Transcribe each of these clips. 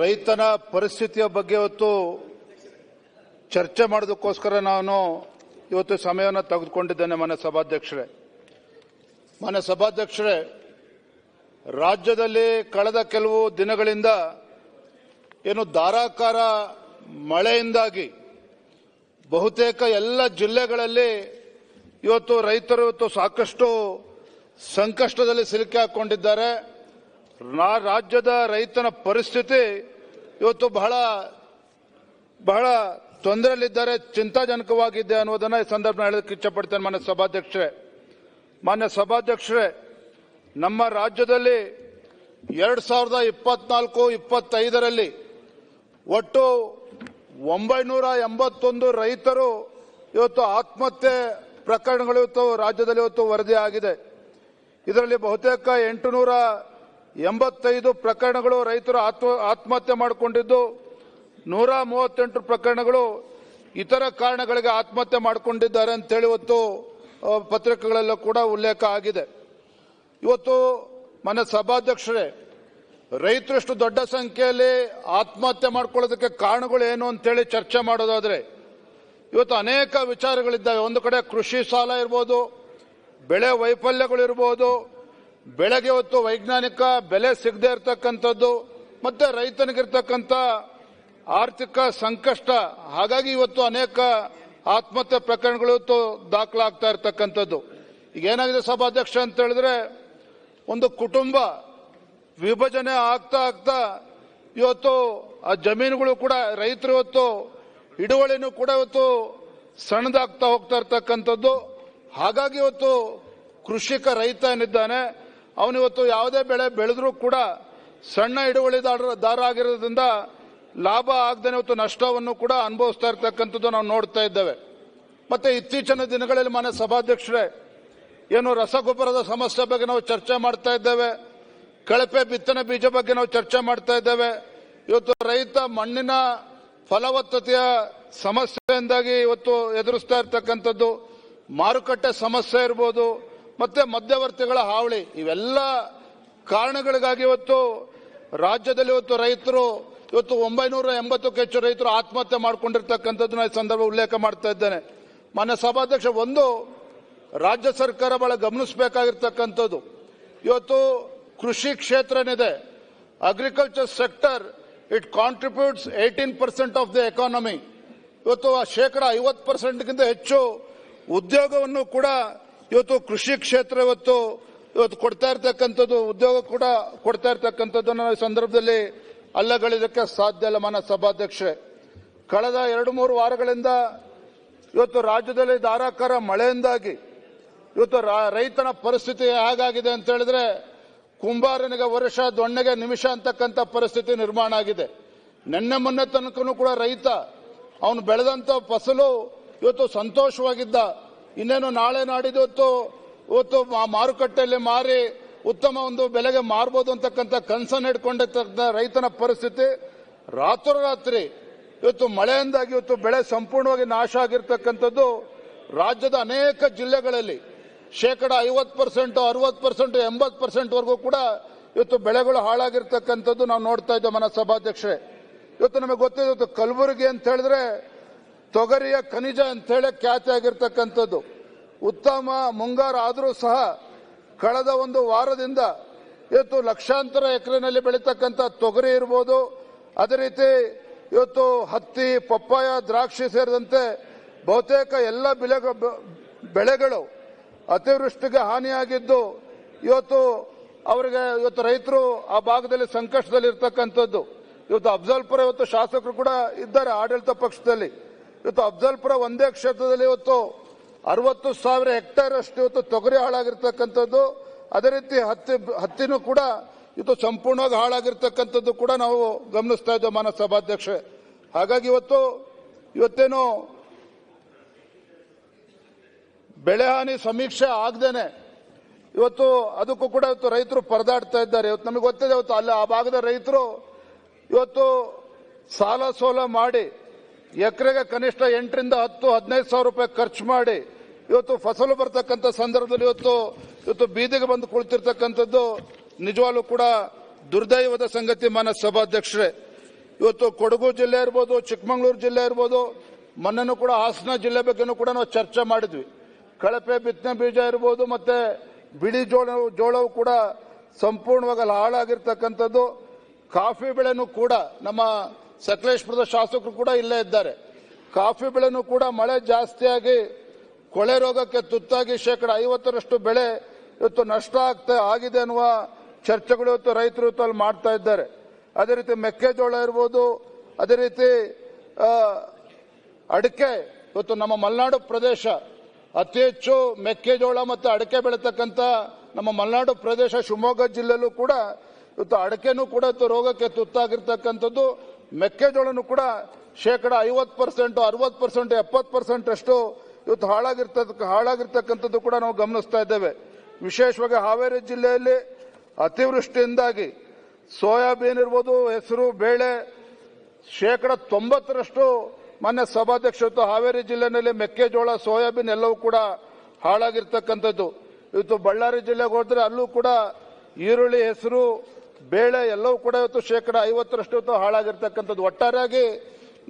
ರೈತನ ಪರಿಸ್ಥಿತಿಯ ಬಗ್ಗೆ ಇವತ್ತು ಚರ್ಚೆ ಮಾಡೋದಕ್ಕೋಸ್ಕರ ನಾನು ಇವತ್ತು ಸಮಯವನ್ನು ತೆಗೆದುಕೊಂಡಿದ್ದೇನೆ ಮನೆ ಸಭಾಧ್ಯಕ್ಷರೇ. ಮನೆ ಸಭಾಧ್ಯಕ್ಷರೇ, ರಾಜ್ಯದಲ್ಲಿ ಕಳೆದ ಕೆಲವು ದಿನಗಳಿಂದ ಏನು ಧಾರಾಕಾರ ಮಳೆಯಿಂದಾಗಿ ಬಹುತೇಕ ಎಲ್ಲ ಜಿಲ್ಲೆಗಳಲ್ಲಿ ಇವತ್ತು ರೈತರು ಇವತ್ತು ಸಾಕಷ್ಟು ಸಂಕಷ್ಟದಲ್ಲಿ ಸಿಲುಕಿ ಹಾಕೊಂಡಿದ್ದಾರೆ. ರಾಜ್ಯದ ರೈತನ ಪರಿಸ್ಥಿತಿ ಇವತ್ತು ಬಹಳ ಬಹಳ ತೊಂದರೆಯಲ್ಲಿದ್ದಾರೆ, ಚಿಂತಾಜನಕವಾಗಿದೆ ಅನ್ನೋದನ್ನ ಈ ಸಂದರ್ಭ ಹೇಳೋದಕ್ಕೆ ಇಚ್ಛಪಡ್ತೇನೆ ಮಾನ್ಯ ಸಭಾಧ್ಯಕ್ಷರೇ. ಮಾನ್ಯ ಸಭಾಧ್ಯಕ್ಷರೇ, ನಮ್ಮ ರಾಜ್ಯದಲ್ಲಿ ಎರಡ್ ಸಾವಿರದ ಇಪ್ಪತ್ನಾಲ್ಕು, ಇಪ್ಪತ್ತೈದರಲ್ಲಿ ಒಟ್ಟು ಒಂಬೈನೂರ ಎಂಬತ್ತೊಂದು ರೈತರು ಇವತ್ತು ಆತ್ಮಹತ್ಯೆ ಪ್ರಕರಣಗಳು ಇವತ್ತು ರಾಜ್ಯದಲ್ಲಿ ಇವತ್ತು ವರದಿಯಾಗಿದೆ. ಇದರಲ್ಲಿ ಬಹುತೇಕ ಎಂಟುನೂರ ಎಂಬತ್ತೈದು ಪ್ರಕರಣಗಳು ರೈತರು ಆತ್ಮ, ಆತ್ಮಹತ್ಯೆ ಮಾಡಿಕೊಂಡಿದ್ದು, ನೂರ ಮೂವತ್ತೆಂಟು ಪ್ರಕರಣಗಳು ಇತರ ಕಾರಣಗಳಿಗೆ ಆತ್ಮಹತ್ಯೆ ಮಾಡಿಕೊಂಡಿದ್ದಾರೆ ಅಂತೇಳಿ ಇವತ್ತು ಪತ್ರಿಕೆಗಳಲ್ಲೂ ಕೂಡ ಉಲ್ಲೇಖ ಆಗಿದೆ. ಇವತ್ತು ಮನೆ ಸಭಾಧ್ಯಕ್ಷರೇ, ರೈತರಷ್ಟು ದೊಡ್ಡ ಸಂಖ್ಯೆಯಲ್ಲಿ ಆತ್ಮಹತ್ಯೆ ಮಾಡ್ಕೊಳ್ಳೋದಕ್ಕೆ ಕಾರಣಗಳು ಏನು ಅಂತೇಳಿ ಚರ್ಚೆ ಮಾಡೋದಾದರೆ, ಇವತ್ತು ಅನೇಕ ವಿಚಾರಗಳಿದ್ದಾವೆ. ಒಂದು ಕಡೆ ಕೃಷಿ ಸಾಲ ಇರ್ಬೋದು, ಬೆಳೆ ವೈಫಲ್ಯಗಳು ಇರ್ಬೋದು ಹೊತ್ತು ವೈಜ್ಞಾನಿಕ ಬೆಲೆ ಸಿಗದೆ ಇರತಕ್ಕಂಥದ್ದು, ಮತ್ತೆ ರೈತನಿಗಿರ್ತಕ್ಕಂಥ ಆರ್ಥಿಕ ಸಂಕಷ್ಟ, ಹಾಗಾಗಿ ಇವತ್ತು ಅನೇಕ ಆತ್ಮಹತ್ಯೆ ಪ್ರಕರಣಗಳು ದಾಖಲಾಗ್ತಾ ಇರತಕ್ಕಂಥದ್ದು. ಈಗ ಏನಾಗಿದೆ ಸಭಾಧ್ಯಕ್ಷ ಅಂತ ಹೇಳಿದ್ರೆ, ಒಂದು ಕುಟುಂಬ ವಿಭಜನೆ ಆಗ್ತಾ ಆಗ್ತಾ ಇವತ್ತು ಆ ಜಮೀನುಗಳು ಕೂಡ ರೈತರು ಇವತ್ತು ಹಿಡುವಳಿನೂ ಕೂಡ ಇವತ್ತು ಸಣ್ಣದಾಗ್ತಾ ಹೋಗ್ತಾ ಇರ್ತಕ್ಕಂಥದ್ದು. ಹಾಗಾಗಿ ಇವತ್ತು ಕೃಷಿಕ ರೈತ ಏನಿದ್ದಾನೆ ಅವನು ಇವತ್ತು ಯಾವುದೇ ಬೆಳೆ ಬೆಳೆದರೂ ಕೂಡ ಸಣ್ಣ ಹಿಡುವಳಿದಾರ ದಾರ ಆಗಿರೋದ್ರಿಂದ ಲಾಭ ಆಗದೇ ಇವತ್ತು ನಷ್ಟವನ್ನು ಕೂಡ ಅನುಭವಿಸ್ತಾ ಇರ್ತಕ್ಕಂಥದ್ದು ನಾವು ನೋಡ್ತಾ ಇದ್ದೇವೆ. ಮತ್ತೆ ಇತ್ತೀಚಿನ ದಿನಗಳಲ್ಲಿ ಮನೆ ಸಭಾಧ್ಯಕ್ಷರೇ, ಏನು ರಸಗೊಬ್ಬರದ ಸಮಸ್ಯೆ ಬಗ್ಗೆ ನಾವು ಚರ್ಚೆ ಮಾಡ್ತಾ ಇದ್ದೇವೆ. ಕಳಪೆ ಬಿತ್ತನೆ ಬೀಜ ಬಗ್ಗೆ ನಾವು ಚರ್ಚೆ ಮಾಡ್ತಾ ಇದ್ದೇವೆ. ಇವತ್ತು ರೈತ ಮಣ್ಣಿನ ಫಲವತ್ತತೆಯ ಸಮಸ್ಯೆಯಿಂದಾಗಿ ಇವತ್ತು ಎದುರಿಸ್ತಾ ಇರ್ತಕ್ಕಂಥದ್ದು. ಮಾರುಕಟ್ಟೆ ಸಮಸ್ಯೆ ಇರ್ಬೋದು. ಮತ್ತೆ ಮಧ್ಯವರ್ತಿಗಳ ಹಾವಳಿ. ಇವೆಲ್ಲ ಕಾರಣಗಳಿಗಾಗಿ ಇವತ್ತು ರಾಜ್ಯದಲ್ಲಿ ಇವತ್ತು ರೈತರು, ಇವತ್ತು ಒಂಬೈನೂರ ಎಂಬತ್ತಕ್ಕೂ ಹೆಚ್ಚು ರೈತರು ಆತ್ಮಹತ್ಯೆ ಮಾಡಿಕೊಂಡಿರ್ತಕ್ಕಂಥದ್ದು ಈ ಸಂದರ್ಭ ಉಲ್ಲೇಖ ಮಾಡ್ತಾ ಇದ್ದೇನೆ. ಮಾನ್ಯ ಸಭಾಧ್ಯಕ್ಷ, ಒಂದು ರಾಜ್ಯ ಸರ್ಕಾರ ಬಹಳ ಗಮನಿಸಬೇಕಾಗಿರ್ತಕ್ಕಂಥದ್ದು. ಇವತ್ತು ಕೃಷಿ ಕ್ಷೇತ್ರ ಏನಿದೆ agriculture sector it contributes eighteen percent of the economy ಇವತ್ತು ಶೇಕಡ ಐವತ್ತು ಪರ್ಸೆಂಟ್ಗಿಂತ ಹೆಚ್ಚು ಉದ್ಯೋಗವನ್ನು ಕೂಡ ಇವತ್ತು ಕೃಷಿ ಕ್ಷೇತ್ರ ಇವತ್ತು ಇವತ್ತು ಕೊಡ್ತಾ ಇರ್ತಕ್ಕಂಥದ್ದು, ಉದ್ಯೋಗ ಕೂಡ ಕೊಡ್ತಾ ಇರ್ತಕ್ಕಂಥದ್ದನ್ನು ಸಂದರ್ಭದಲ್ಲಿ ಅಲ್ಲಗಳಿದಕ್ಕೆ ಸಾಧ್ಯ ಇಲ್ಲ ಮಾನ ಸಭಾಧ್ಯಕ್ಷೆ ಕಳೆದ ಎರಡು ಮೂರು ವಾರಗಳಿಂದ ಇವತ್ತು ರಾಜ್ಯದಲ್ಲಿ ಧಾರಾಕಾರ ಮಳೆಯಿಂದಾಗಿ ಇವತ್ತು ರೈತನ ಪರಿಸ್ಥಿತಿ ಹೇಗಾಗಿದೆ ಅಂತ ಹೇಳಿದ್ರೆ ಕುಂಬಾರನಿಗೆ ವರ್ಷ ದೊಣ್ಣೆಗೆ ನಿಮಿಷ ಅಂತಕ್ಕಂಥ ಪರಿಸ್ಥಿತಿ ನಿರ್ಮಾಣ ಆಗಿದೆ. ನಿನ್ನೆ ಮೊನ್ನೆ ತನಕನು ಕೂಡ ರೈತ ಅವನು ಬೆಳೆದಂತ ಫಸಲು ಇವತ್ತು ಸಂತೋಷವಾಗಿದ್ದ ಇನ್ನೇನು ನಾಳೆ ನಾಡಿದ್ದು ಹೊತ್ತು ಇವತ್ತು ಮಾರುಕಟ್ಟೆಯಲ್ಲಿ ಮಾರಿ ಉತ್ತಮ ಒಂದು ಬೆಲೆಗೆ ಮಾರ್ಬೋದು ಅಂತಕ್ಕಂಥ ಕನಸನ್ನು ಇಟ್ಕೊಂಡಿರ್ತಕ್ಕಂಥ ರೈತನ ಪರಿಸ್ಥಿತಿ ರಾತ್ರೋರಾತ್ರಿ ಇವತ್ತು ಮಳೆಯಿಂದಾಗಿ ಇವತ್ತು ಬೆಳೆ ಸಂಪೂರ್ಣವಾಗಿ ನಾಶ ಆಗಿರ್ತಕ್ಕಂಥದ್ದು ರಾಜ್ಯದ ಅನೇಕ ಜಿಲ್ಲೆಗಳಲ್ಲಿ ಶೇಕಡ ಐವತ್ತು ಪರ್ಸೆಂಟ್, ಅರವತ್ತು ಪರ್ಸೆಂಟ್, ಎಂಬತ್ತು ಪರ್ಸೆಂಟ್ ವರೆಗೂ ಕೂಡ ಇವತ್ತು ಬೆಳೆಗಳು ಹಾಳಾಗಿರ್ತಕ್ಕಂಥದ್ದು ನಾವು ನೋಡ್ತಾ ಇದ್ದೇವೆ ಮನ ಇವತ್ತು ನಮಗೆ ಗೊತ್ತಿದೆ, ಇವತ್ತು ಕಲಬುರಗಿ ಅಂತ ಹೇಳಿದ್ರೆ ತೊಗರಿಯ ಖನಿಜ ಅಂತ ಹೇಳಿ ಖ್ಯಾತಿ ಆಗಿರ್ತಕ್ಕಂಥದ್ದು. ಉತ್ತಮ ಮುಂಗಾರು ಆದರೂ ಸಹ ಕಳೆದ ಒಂದು ವಾರದಿಂದ ಇವತ್ತು ಲಕ್ಷಾಂತರ ಎಕರೆನಲ್ಲಿ ಬೆಳೀತಕ್ಕಂಥ ತೊಗರಿ ಇರ್ಬೋದು. ಅದೇ ರೀತಿ ಇವತ್ತು ಹತ್ತಿ, ಪಪ್ಪಾಯ, ದ್ರಾಕ್ಷಿ ಸೇರಿದಂತೆ ಬಹುತೇಕ ಎಲ್ಲ ಬೆಳೆ ಬೆಳೆಗಳು ಅತಿವೃಷ್ಟಿಗೆ ಹಾನಿಯಾಗಿದ್ದು ಇವತ್ತು ಅವರಿಗೆ ಇವತ್ತು ರೈತರು ಆ ಭಾಗದಲ್ಲಿ ಸಂಕಷ್ಟದಲ್ಲಿ ಇರ್ತಕ್ಕಂಥದ್ದು ಇವತ್ತು ಅಫ್ಜಲ್ಪುರ ಇವತ್ತು ಶಾಸಕರು ಕೂಡ ಇದ್ದಾರೆ ಆಡಳಿತ ಪಕ್ಷದಲ್ಲಿ. ಇವತ್ತು ಅಫ್ಜಲ್ಪುರ ಒಂದೇ ಕ್ಷೇತ್ರದಲ್ಲಿ ಇವತ್ತು ಅರವತ್ತು ಸಾವಿರ ಹೆಕ್ಟೇರ್ ಅಷ್ಟು ಇವತ್ತು ತೊಗರಿ ಹಾಳಾಗಿರ್ತಕ್ಕಂಥದ್ದು. ಅದೇ ರೀತಿ ಹತ್ತಿ, ಹತ್ತಿನೂ ಕೂಡ ಇವತ್ತು ಸಂಪೂರ್ಣವಾಗಿ ಹಾಳಾಗಿರ್ತಕ್ಕಂಥದ್ದು ಕೂಡ ನಾವು ಗಮನಿಸ್ತಾ ಇದ್ದೇವೆ ಮಾನ ಸಭಾಧ್ಯಕ್ಷೆ ಹಾಗಾಗಿ ಇವತ್ತು, ಇವತ್ತೇನು ಬೆಳೆ ಹಾನಿ ಸಮೀಕ್ಷೆ ಆಗದೇನೆ. ಇವತ್ತು ಅದಕ್ಕೂ ಕೂಡ ಇವತ್ತು ರೈತರು ಪರದಾಡ್ತಾ ಇದ್ದಾರೆ. ಇವತ್ತು ನಮಗೆ ಗೊತ್ತಿದೆ, ಇವತ್ತು ಅಲ್ಲಿ ಆ ಭಾಗದ ರೈತರು ಇವತ್ತು ಸಾಲ ಸೋಲ ಮಾಡಿ ಎಕರೆಗೆ ಕನಿಷ್ಠ ಎಂಟರಿಂದ ಹತ್ತು, ಹದಿನೈದು ಸಾವಿರ ರೂಪಾಯಿ ಖರ್ಚು ಮಾಡಿ ಇವತ್ತು ಫಸಲು ಬರ್ತಕ್ಕಂಥ ಸಂದರ್ಭದಲ್ಲಿ ಇವತ್ತು ಇವತ್ತು ಬೀದಿಗೆ ಬಂದು ಕುಳಿತಿರ್ತಕ್ಕಂಥದ್ದು ನಿಜವಾಗ್ಲೂ ಕೂಡ ದುರ್ದೈವದ ಸಂಗತಿ ಮಾನ ಸಭಾಧ್ಯಕ್ಷರೇ. ಇವತ್ತು ಕೊಡಗು ಜಿಲ್ಲೆ ಇರ್ಬೋದು, ಚಿಕ್ಕಮಗಳೂರು ಜಿಲ್ಲೆ ಇರ್ಬೋದು, ಮೊನ್ನೆನೂ ಕೂಡ ಹಾಸನ ಜಿಲ್ಲೆ ಬಗ್ಗೆನೂ ಕೂಡ ನಾವು ಚರ್ಚೆ ಮಾಡಿದ್ವಿ. ಕಳಪೆ ಬಿತ್ತನೆ ಬೀಜ ಇರ್ಬೋದು, ಮತ್ತೆ ಬಿಳಿ ಜೋಳ ಜೋಳವು ಕೂಡ ಸಂಪೂರ್ಣವಾಗಿ ಹಾಳಾಗಿರ್ತಕ್ಕಂಥದ್ದು. ಕಾಫಿ ಬೆಳೆನೂ ಕೂಡ ನಮ್ಮ ಸಕಲೇಶ್ಪುರದ ಶಾಸಕರು ಕೂಡ ಇಲ್ಲೇ ಇದ್ದಾರೆ. ಕಾಫಿ ಬೆಳೆನೂ ಕೂಡ ಮಳೆ ಜಾಸ್ತಿಯಾಗಿ, ಕೊಳೆ ರೋಗಕ್ಕೆ ತುತ್ತಾಗಿ ಶೇಕಡ ಐವತ್ತರಷ್ಟು ಬೆಳೆ ಇವತ್ತು ನಷ್ಟ ಆಗ್ತಾ ಆಗಿದೆ ಅನ್ನುವ ಚರ್ಚೆಗಳು ಇವತ್ತು ರೈತರು ಇವತ್ತು ಅಲ್ಲಿ ಮಾಡ್ತಾ ಇದ್ದಾರೆ. ಅದೇ ರೀತಿ ಮೆಕ್ಕೆಜೋಳ ಇರ್ಬೋದು, ಅದೇ ರೀತಿ ಅಡಿಕೆ, ಇವತ್ತು ನಮ್ಮ ಮಲೆನಾಡು ಪ್ರದೇಶ ಅತಿ ಹೆಚ್ಚು ಮೆಕ್ಕೆಜೋಳ ಮತ್ತು ಅಡಿಕೆ ಬೆಳೀತಕ್ಕಂಥ ನಮ್ಮ ಮಲೆನಾಡು ಪ್ರದೇಶ ಶಿವಮೊಗ್ಗ ಜಿಲ್ಲೆಯಲ್ಲೂ ಕೂಡ ಇವತ್ತು ಅಡಿಕೆನೂ ಕೂಡ ರೋಗಕ್ಕೆ ತುತ್ತಾಗಿರ್ತಕ್ಕಂಥದ್ದು ಮೆಕ್ಕೆಜೋಳನೂ ಕೂಡ ಶೇಕಡ ಐವತ್ತು ಪರ್ಸೆಂಟ್, ಅರವತ್ತು ಪರ್ಸೆಂಟ್, ಎಪ್ಪತ್ತು ಪರ್ಸೆಂಟ್ ಅಷ್ಟು ಇವತ್ತು ಹಾಳಾಗಿರ್ತಕ್ಕ, ಹಾಳಾಗಿರ್ತಕ್ಕಂಥದ್ದು ಕೂಡ ನಾವು ಗಮನಿಸ್ತಾ ಇದ್ದೇವೆ. ವಿಶೇಷವಾಗಿ ಹಾವೇರಿ ಜಿಲ್ಲೆಯಲ್ಲಿ ಅತಿವೃಷ್ಟಿಯಿಂದಾಗಿ ಸೋಯಾಬೀನ್ ಇರ್ಬೋದು, ಹೆಸರು, ಬೇಳೆ ಶೇಕಡ ತೊಂಬತ್ತರಷ್ಟು ಮೊನ್ನೆ ಸಭಾಧ್ಯಕ್ಷ ಇವತ್ತು ಹಾವೇರಿ ಜಿಲ್ಲೆನಲ್ಲಿ ಮೆಕ್ಕೆಜೋಳ, ಸೋಯಾಬೀನ್ ಎಲ್ಲವೂ ಕೂಡ ಹಾಳಾಗಿರ್ತಕ್ಕಂಥದ್ದು. ಇವತ್ತು ಬಳ್ಳಾರಿ ಜಿಲ್ಲೆಗೆ ಹೋದರೆ ಅಲ್ಲೂ ಕೂಡ ಈರುಳ್ಳಿ, ಹೆಸರು ಬೇಳೆ ಎಲ್ಲವೂ ಕೂಡ ಇವತ್ತು ಶೇಕಡ ಐವತ್ತರಷ್ಟು ಇವತ್ತು ಹಾಳಾಗಿರ್ತಕ್ಕಂಥದ್ದು. ಒಟ್ಟಾರೆಯಾಗಿ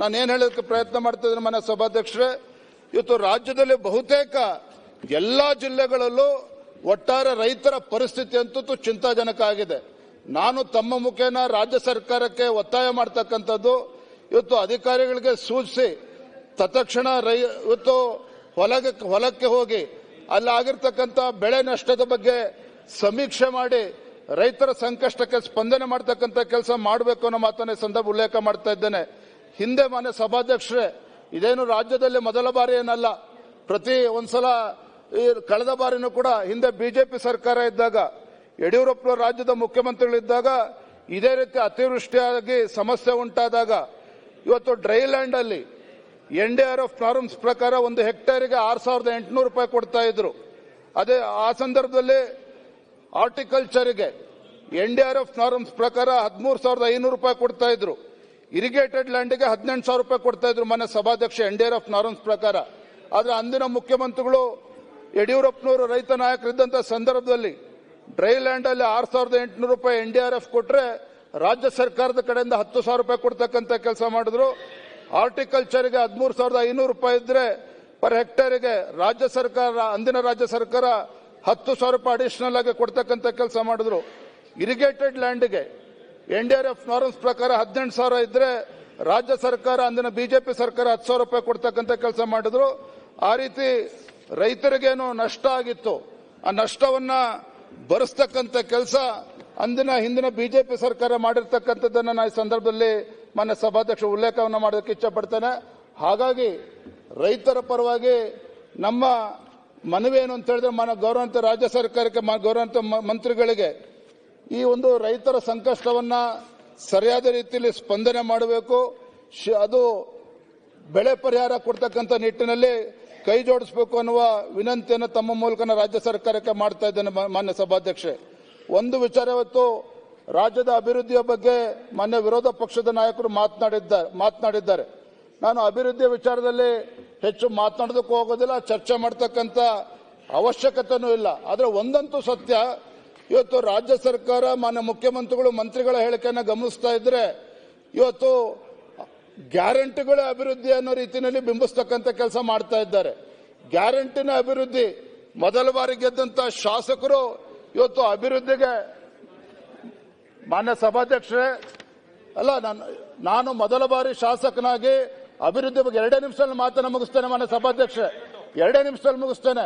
ನಾನು ಏನು ಹೇಳೋದಕ್ಕೆ ಪ್ರಯತ್ನ ಮಾಡ್ತಾ ಇದ್ದೀನಿ ಮನೆ ಸಭಾಧ್ಯಕ್ಷರೇ, ಇವತ್ತು ರಾಜ್ಯದಲ್ಲಿ ಬಹುತೇಕ ಎಲ್ಲ ಜಿಲ್ಲೆಗಳಲ್ಲೂ ಒಟ್ಟಾರೆ ರೈತರ ಪರಿಸ್ಥಿತಿ ಅಂತೂ ಚಿಂತಾಜನಕ ಆಗಿದೆ. ನಾನು ತಮ್ಮ ಮುಖೇನ ರಾಜ್ಯ ಸರ್ಕಾರಕ್ಕೆ ಒತ್ತಾಯ ಮಾಡ್ತಕ್ಕಂಥದ್ದು, ಇವತ್ತು ಅಧಿಕಾರಿಗಳಿಗೆ ಸೂಚಿಸಿ, ತತ್ಕ್ಷಣ ರೈ, ಇವತ್ತು ಹೊಲಗೆ, ಹೊಲಕ್ಕೆ ಹೋಗಿ ಅಲ್ಲಿ ಆಗಿರ್ತಕ್ಕಂಥ ಬೆಳೆ ನಷ್ಟದ ಬಗ್ಗೆ ಸಮೀಕ್ಷೆ ಮಾಡಿ ರೈತರ ಸಂಕಷ್ಟಕ್ಕೆ ಸ್ಪಂದನೆ ಮಾಡ್ತಕ್ಕಂಥ ಕೆಲಸ ಮಾಡಬೇಕು ಅನ್ನೋ ಮಾತನ್ನ ಸಂದರ್ಭ ಉಲ್ಲೇಖ ಮಾಡ್ತಾ ಇದ್ದೇನೆ. ಹಿಂದೆ ಮಾನ್ಯ ಸಭಾಧ್ಯಕ್ಷರೇ, ಇದೇನು ರಾಜ್ಯದಲ್ಲಿ ಮೊದಲ ಬಾರಿ ಏನಲ್ಲ, ಪ್ರತಿ ಒಂದ್ಸಲ ಕಳೆದ ಬಾರಿನೂ ಕೂಡ ಹಿಂದೆ ಬಿಜೆಪಿ ಸರ್ಕಾರ ಇದ್ದಾಗ, ಯಡಿಯೂರಪ್ಪ ರಾಜ್ಯದ ಮುಖ್ಯಮಂತ್ರಿಗಳಿದ್ದಾಗ ಇದೇ ರೀತಿ ಅತಿವೃಷ್ಟಿಯಾಗಿ ಸಮಸ್ಯೆ ಉಂಟಾದಾಗ, ಇವತ್ತು ಡ್ರೈ ಲ್ಯಾಂಡ್ ಅಲ್ಲಿ N D R F forms ಪ್ರಕಾರ ಒಂದು ಹೆಕ್ಟೇರಿಗೆ ಆರು ಸಾವಿರದ ಎಂಟುನೂರು ರೂಪಾಯಿ ಕೊಡ್ತಾ ಇದ್ರು. ಅದೇ ಆ ಸಂದರ್ಭದಲ್ಲಿ ಹಾರ್ಟಿಕಲ್ಚರ್ಗೆ N D R F norms ಪ್ರಕಾರ ಹದಿಮೂರು ಸಾವಿರದ ಐನೂರು ರೂಪಾಯಿ ಕೊಡ್ತಾ ಇದ್ರು. ಇರಿಗೇಟೆಡ್ ಲ್ಯಾಂಡ್ಗೆ ಹದಿನೆಂಟು ಸಾವಿರ ರೂಪಾಯಿ ಕೊಡ್ತಾ ಇದ್ರು ಮನೆ ಸಭಾಧ್ಯಕ್ಷ N D R F norms ಪ್ರಕಾರ. ಆದರೆ ಅಂದಿನ ಮುಖ್ಯಮಂತ್ರಿಗಳು ಯಡಿಯೂರಪ್ಪನವರು ರೈತ ನಾಯಕರಿದ್ದಂಥ ಸಂದರ್ಭದಲ್ಲಿ ಡ್ರೈ ಲ್ಯಾಂಡಲ್ಲಿ ಆರು ಸಾವಿರದ ಎಂಟುನೂರು ರೂಪಾಯಿ ಎನ್ ಡಿ ಆರ್ ಎಫ್ ಕೊಟ್ಟರೆ ರಾಜ್ಯ ಸರ್ಕಾರದ ಕಡೆಯಿಂದ ಹತ್ತು ಸಾವಿರ ರೂಪಾಯಿ ಕೊಡ್ತಕ್ಕಂಥ ಕೆಲಸ ಮಾಡಿದ್ರು. ಹಾರ್ಟಿಕಲ್ಚರ್ಗೆ ಹದಿಮೂರು ಸಾವಿರದ ಐನೂರು ರೂಪಾಯಿ ಇದ್ದರೆ ಪರ್ ಹೆಕ್ಟೇರಿಗೆ ರಾಜ್ಯ ಸರ್ಕಾರ, ಅಂದಿನ ರಾಜ್ಯ ಸರ್ಕಾರ ಹತ್ತು ಸಾವಿರ ರೂಪಾಯಿ ಅಡಿಷನಲ್ ಆಗಿ ಕೊಡ್ತಕ್ಕಂಥ ಕೆಲಸ ಮಾಡಿದ್ರು. Irrigated ಲ್ಯಾಂಡ್ಗೆ N D R F norms ಪ್ರಕಾರ ಹದಿನೆಂಟು ಸಾವಿರ ಇದ್ರೆ ರಾಜ್ಯ ಸರ್ಕಾರ, ಅಂದಿನ ಬಿಜೆಪಿ ಸರ್ಕಾರ ಹತ್ತು ಸಾವಿರ ರೂಪಾಯಿ ಕೊಡ್ತಕ್ಕಂಥ ಕೆಲಸ ಮಾಡಿದ್ರು. ಆ ರೀತಿ ರೈತರಿಗೇನು ನಷ್ಟ ಆಗಿತ್ತು. ಆ ನಷ್ಟವನ್ನ ಬರೆಸ್ತಕ್ಕಂಥ ಕೆಲಸ ಅಂದಿನ, ಹಿಂದಿನ ಬಿಜೆಪಿ ಸರ್ಕಾರ ಮಾಡಿರ್ತಕ್ಕಂಥದ್ದನ್ನು ನಾನು ಈ ಸಂದರ್ಭದಲ್ಲಿ ಮಾನ್ಯ ಸಭಾಧ್ಯಕ್ಷ ಉಲ್ಲೇಖವನ್ನು ಮಾಡೋದಕ್ಕೆ ಇಚ್ಛಪಡ್ತೇನೆ. ಹಾಗಾಗಿ ರೈತರ ಪರವಾಗಿ ನಮ್ಮ ಮನವಿ ಏನು ಅಂತ ಹೇಳಿದ್ರೆ ಮನ ಗೌರವಂತ ರಾಜ್ಯ ಸರ್ಕಾರಕ್ಕೆ ಗೌರವಂತ ಮಂತ್ರಿಗಳಿಗೆ ಈ ಒಂದು ರೈತರ ಸಂಕಷ್ಟವನ್ನ ಸರಿಯಾದ ರೀತಿಯಲ್ಲಿ ಸ್ಪಂದನೆ ಮಾಡಬೇಕು. ಅದು ಬೆಳೆ ಪರಿಹಾರ ಕೊಡ್ತಕ್ಕಂಥ ನಿಟ್ಟಿನಲ್ಲಿ ಕೈ ಜೋಡಿಸಬೇಕು ಅನ್ನುವ ವಿನಂತಿಯನ್ನು ತಮ್ಮ ಮೂಲಕ ರಾಜ್ಯ ಸರ್ಕಾರಕ್ಕೆ ಮಾಡ್ತಾ ಇದ್ದೇನೆ ಮಾನ್ಯ ಸಭಾಧ್ಯಕ್ಷೆ ಒಂದು ವಿಚಾರ ಇವತ್ತು ರಾಜ್ಯದ ಅಭಿವೃದ್ಧಿಯ ಬಗ್ಗೆ ಮಾನ್ಯ ವಿರೋಧ ಪಕ್ಷದ ನಾಯಕರು ಮಾತನಾಡಿದ್ದಾರೆ ಮಾತನಾಡಿದ್ದಾರೆ. ನಾನು ಅಭಿವೃದ್ಧಿ ವಿಚಾರದಲ್ಲಿ ಹೆಚ್ಚು ಮಾತನಾಡೋದಕ್ಕೂ ಹೋಗೋದಿಲ್ಲ, ಚರ್ಚೆ ಮಾಡ್ತಕ್ಕಂಥ ಅವಶ್ಯಕತೆನೂ ಇಲ್ಲ. ಆದರೆ ಒಂದಂತೂ ಸತ್ಯ, ಇವತ್ತು ರಾಜ್ಯ ಸರ್ಕಾರ, ಮಾನ್ಯ ಮುಖ್ಯಮಂತ್ರಿಗಳು, ಮಂತ್ರಿಗಳ ಹೇಳಿಕೆಯನ್ನು ಗಮನಿಸ್ತಾ ಇದ್ರೆ ಇವತ್ತು ಗ್ಯಾರಂಟಿಗಳ ಅಭಿವೃದ್ಧಿ ಅನ್ನೋ ರೀತಿಯಲ್ಲಿ ಬಿಂಬಿಸ್ತಕ್ಕಂಥ ಕೆಲಸ ಮಾಡ್ತಾ ಇದ್ದಾರೆ. ಗ್ಯಾರಂಟಿನ ಅಭಿವೃದ್ಧಿ, ಮೊದಲ ಬಾರಿ ಗೆದ್ದಂತ ಶಾಸಕರು ಇವತ್ತು ಅಭಿವೃದ್ಧಿಗೆ ಮಾನ್ಯ ಸಭಾಧ್ಯಕ್ಷರೇ, ಅಲ್ಲ, ನಾನು ನಾನು ಮೊದಲ ಬಾರಿ ಶಾಸಕನಾಗಿ ಅಭಿವೃದ್ಧಿ ಬಗ್ಗೆ ಎರಡೇ ನಿಮಿಷದಲ್ಲಿ ಮಾತನ್ನ ಮುಗಿಸ್ತೇನೆ ಮಾನ್ಯ ಸಭಾಧ್ಯಕ್ಷ ಎರಡೇ ನಿಮಿಷದಲ್ಲಿ ಮುಗಿಸ್ತೇನೆ.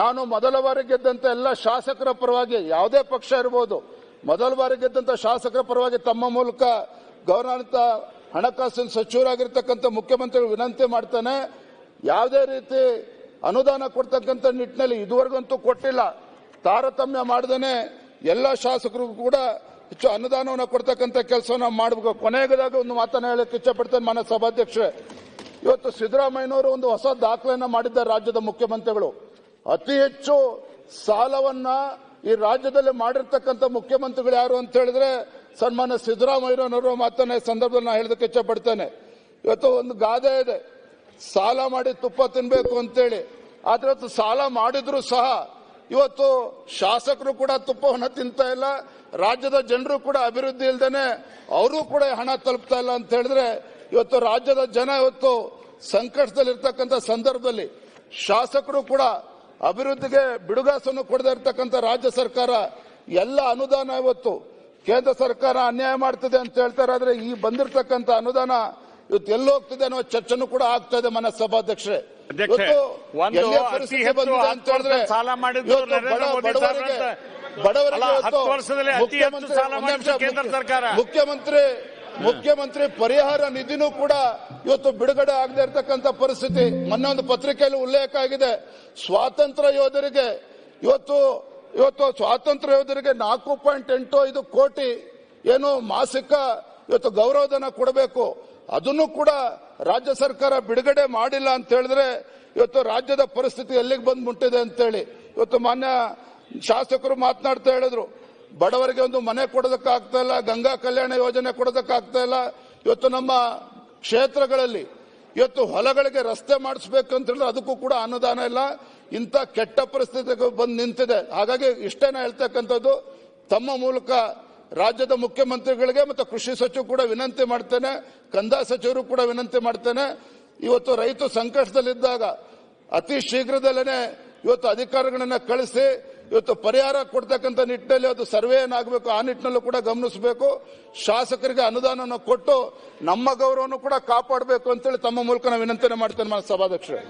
ನಾನು ಮೊದಲ ಬಾರಿ ಗೆದ್ದಂತ ಎಲ್ಲ ಶಾಸಕರ ಪರವಾಗಿ ಯಾವುದೇ ಪಕ್ಷ ಇರ್ಬೋದು, ಮೊದಲ ಬಾರಿ ಗೆದ್ದಂತ ಶಾಸಕರ ಪರವಾಗಿ ತಮ್ಮ ಮೂಲಕ ಗೌರವಾನ್ವಿತ ಹಣಕಾಸಿನ ಸಚಿವರಾಗಿರ್ತಕ್ಕಂಥ ಮುಖ್ಯಮಂತ್ರಿಗಳು ವಿನಂತಿ ಮಾಡ್ತಾನೆ. ಯಾವುದೇ ರೀತಿ ಅನುದಾನ ಕೊಡ್ತಕ್ಕಂಥ ನಿಟ್ಟಿನಲ್ಲಿ ಇದುವರೆಗಂತೂ ಕೊಟ್ಟಿಲ್ಲ. ತಾರತಮ್ಯ ಮಾಡದೇನೆ ಎಲ್ಲ ಶಾಸಕರಿಗೂ ಕೂಡ ಅನುದಾನವನ್ನು ಕೊಡ್ತಕ್ಕಂಥ ಕೆಲಸವನ್ನು ಮಾಡಬೇಕು. ಕೊನೆಗದಾಗ ಒಂದು ಮಾತನ್ನು ಹೇಳಕ್ಕೆ ಇಚ್ಛಪಡ್ತೇನೆ ಮಾನ್ಯ ಸಭಾಧ್ಯಕ್ಷರೇ. ಇವತ್ತು ಸಿದ್ದರಾಮಯ್ಯನವರು ಒಂದು ಹೊಸ ದಾಖಲೆಯನ್ನು ಮಾಡಿದ್ದ ರಾಜ್ಯದ ಮುಖ್ಯಮಂತ್ರಿಗಳು. ಅತಿ ಹೆಚ್ಚು ಸಾಲವನ್ನ ಈ ರಾಜ್ಯದಲ್ಲಿ ಮಾಡಿರ್ತಕ್ಕಂಥ ಮುಖ್ಯಮಂತ್ರಿಗಳು ಯಾರು ಅಂತ ಹೇಳಿದ್ರೆ ಸನ್ಮಾನ್ಯ ಸಿದ್ದರಾಮಯ್ಯನವರು ಮಾತನ್ನ ಸಂದರ್ಭದಲ್ಲಿ ನಾನು ಹೇಳೋದಕ್ಕೆ ಇಚ್ಛಪಡ್ತೇನೆ. ಇವತ್ತು ಒಂದು ಗಾದೆ ಇದೆ. ಸಾಲ ಮಾಡಿ ತುಪ್ಪ ತಿನ್ಬೇಕು ಅಂತೇಳಿ. ಆದ್ರೆ ಸಾಲ ಮಾಡಿದ್ರು ಸಹ ಇವತ್ತು ಶಾಸಕರು ಕೂಡ ತುಪ್ಪವನ್ನು ತಿಂತಾ ಇಲ್ಲ, ರಾಜ್ಯದ ಜನರು ಕೂಡ ಅಭಿವೃದ್ಧಿ ಇಲ್ದೇನೆ ಅವರು ಕೂಡ ಹಣ ತಲುಪ್ತಾ ಇಲ್ಲ ಅಂತ ಹೇಳಿದ್ರೆ ಇವತ್ತು ರಾಜ್ಯದ ಜನ ಇವತ್ತು ಸಂಕಷ್ಟದಲ್ಲಿರ್ತಕ್ಕಂಥ ಸಂದರ್ಭದಲ್ಲಿ ಶಾಸಕರು ಕೂಡ ಅಭಿವೃದ್ಧಿಗೆ ಬಿಡುಗಾಸನ್ನು ಕೊಡದೇ ಇರತಕ್ಕಂಥ ರಾಜ್ಯ ಸರ್ಕಾರ ಎಲ್ಲ ಅನುದಾನ ಇವತ್ತು ಕೇಂದ್ರ ಸರ್ಕಾರ ಅನ್ಯಾಯ ಮಾಡ್ತಿದೆ ಅಂತ ಹೇಳ್ತಾರೆ ಆದ್ರೆ ಈ ಬಂದಿರತಕ್ಕಂಥ ಅನುದಾನ ಇವತ್ತು ಎಲ್ಲೋಗ್ತಿದೆ ಅನ್ನೋ ಚರ್ಚೆನೂ ಕೂಡ ಆಗ್ತಾ ಇದೆ ಮನೆ ಅಧ್ಯಕ್ಷೆ, ಇವತ್ತು ಒಂದು ಎಲ್ಲಿಯ ಅತಿ ಹೆಚ್ಚು ಅಂತ ಹೇಳಿದ್ರೆ ಹತ್ತು ವರ್ಷ ಸಾಲ ಮಾಡಿದ್ದು ಇವತ್ತು ನರೇಂದ್ರ ಮೋದಿ ಬಡವರಿಗೆ ಹತ್ತು ವರ್ಷದಲ್ಲಿ ಅತಿ ಹೆಚ್ಚು ಮುಖ್ಯಮಂತ್ರಿ- ಸಾಲ ಮಾಡಿದ್ದು ಕೇಂದ್ರ ಸರ್ಕಾರ. ಮುಖ್ಯಮಂತ್ರಿ ಮುಖ್ಯಮಂತ್ರಿ ಪರಿಹಾರ ನಿಧಿನೂ ಕೂಡ ಇವತ್ತು ಬಿಡುಗಡೆ ಆಗದೆ ಇರತಕ್ಕಂತ ಪರಿಸ್ಥಿತಿ. ಮೊನ್ನೆ ಒಂದು ಪತ್ರಿಕೆಯಲ್ಲಿ ಉಲ್ಲೇಖ ಆಗಿದೆ. ಸ್ವಾತಂತ್ರ್ಯ ಯೋಧರಿಗೆ ಇವತ್ತು ಇವತ್ತು ಸ್ವಾತಂತ್ರ್ಯ ಯೋಧರಿಗೆ ನಾಲ್ಕು ಪಾಯಿಂಟ್ ಎಂಟು ಐದು ಕೋಟಿ ಏನು ಮಾಸಿಕ ಇವತ್ತು ಗೌರವಧನ ಕೊಡಬೇಕು. ಅದನ್ನು ಕೂಡ ರಾಜ್ಯ ಸರ್ಕಾರ ಬಿಡುಗಡೆ ಮಾಡಿಲ್ಲ ಅಂತ ಹೇಳಿದ್ರೆ ಇವತ್ತು ರಾಜ್ಯದ ಪರಿಸ್ಥಿತಿ ಎಲ್ಲಿಗೆ ಬಂದು ಮುಟ್ಟಿದೆ ಅಂತೇಳಿ ಇವತ್ತು ಮಾನ್ಯ ಶಾಸಕರು ಮಾತನಾಡ್ತಾ ಹೇಳಿದ್ರು. ಬಡವರಿಗೆ ಒಂದು ಮನೆ ಕೊಡೋದಕ್ಕಾಗ್ತಾ ಇಲ್ಲ, ಗಂಗಾ ಕಲ್ಯಾಣ ಯೋಜನೆ ಕೊಡೋದಕ್ಕಾಗ್ತಾ ಇಲ್ಲ. ಇವತ್ತು ನಮ್ಮ ಕ್ಷೇತ್ರಗಳಲ್ಲಿ ಇವತ್ತು ಹೊಲಗಳಿಗೆ ರಸ್ತೆ ಮಾಡಿಸ್ಬೇಕು ಅಂತ ಹೇಳಿದ್ರೆ ಅದಕ್ಕೂ ಕೂಡ ಅನುದಾನ ಇಲ್ಲ. ಇಂಥ ಕೆಟ್ಟ ಪರಿಸ್ಥಿತಿಗೆ ಬಂದು ನಿಂತಿದೆ. ಹಾಗಾಗಿ ಇಷ್ಟೇನ ಹೇಳ್ತಕ್ಕಂಥದ್ದು, ತಮ್ಮ ಮೂಲಕ ರಾಜ್ಯದ ಮುಖ್ಯಮಂತ್ರಿಗಳಿಗೆ ಮತ್ತು ಕೃಷಿ ಸಚಿವರು ಕೂಡ ವಿನಂತಿ ಮಾಡ್ತೇನೆ, ಕಂದಾಯ ಸಚಿವರು ಕೂಡ ವಿನಂತಿ ಮಾಡ್ತೇನೆ. ಇವತ್ತು ರೈತ ಸಂಕಷ್ಟದಲ್ಲಿದ್ದಾಗ ಅತಿ ಶೀಘ್ರದಲ್ಲೇ ಇವತ್ತು ಅಧಿಕಾರಿಗಳನ್ನ ಕಳಿಸಿ, ಇವತ್ತು ಪರಿಹಾರ ಕೊಡ್ತಕ್ಕಂಥ ನಿಟ್ಟಿನಲ್ಲಿ ಅದು ಸರ್ವೆ ಏನಾಗಬೇಕು ಆ ನಿಟ್ಟಿನಲ್ಲೂ ಕೂಡ ಗಮನಿಸಬೇಕು. ಶಾಸಕರಿಗೆ ಅನುದಾನವನ್ನು ಕೊಟ್ಟು ನಮ್ಮ ಗೌರವವನ್ನು ಕೂಡ ಕಾಪಾಡಬೇಕು ಅಂತೇಳಿ ತಮ್ಮ ಮೂಲಕ ನಾವು ವಿನಂತನೆ ಮಾಡ್ತೇನೆ ಸಭಾಧ್ಯಕ್ಷರೇ.